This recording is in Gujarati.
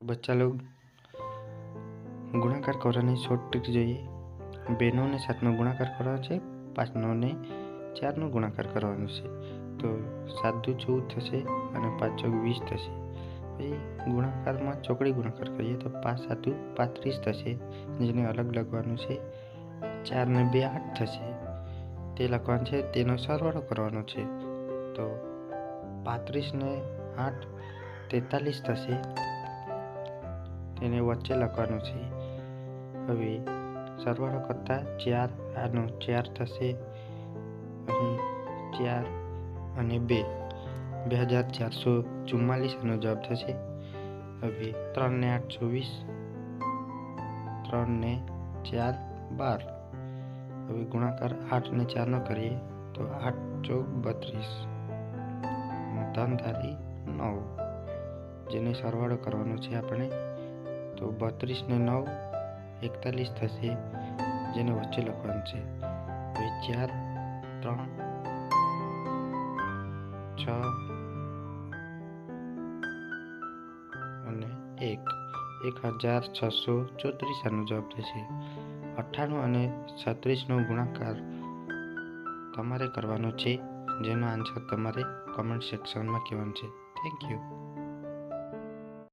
બચ્ચા લોગ ગુણાકાર કરવાની શોર્ટ ટ્રીક જોઈએ બેનો ને સાતનો ગુણાકાર કરવાનો છે પાંચનો ને ચારનો ગુણાકાર કરવાનો છે તો સાત દુ ચૌદ થશે અને પાંચ ચોક વીસ થશે પછી ગુણાકારમાં ચોકડી ગુણાકાર કરીએ તો પાંચ સાતુ પાંત્રીસ થશે જેને અલગ લખવાનું છે ચાર ને બે આઠ થશે તે લખવાનું છે તેનો સરવાળો કરવાનો છે તો પાંત્રીસ ને આઠ તેતાલીસ થશે તેને વચ્ચે લખવાનું છે. હવે સરવાળો કરતાં ચાર આનો ચાર થશે અહીં ચાર અને બે. બે હજાર ચારસો ચુમ્માલીસ આનો જવાબ થશે. હવે ત્રણ ને આઠ ચોવીસ ત્રણ ને ચાર બાર. હવે ગુણાકાર આઠ ને ચારનો કરીએ તો આઠ ચોક બત્રીસ. ધન ધારી નવ. જેને સરવાળો કરવાનો છે આપણે તો બત્રીસને નવ એકતાલીસ થશે, જેને વચ્ચે લખવાનું છે. હવે ચાર, ત્રણ, છ અને એક. એક હજાર છસો ચોત્રીસ આનો જવાબ થશે. અઠ્ઠાણું અને છત્રીસનો ગુણાકાર તમારે કરવાનો છે, જેનો આન્સર તમારે કમેન્ટ સેક્શનમાં કહેવાનો છે. Thank you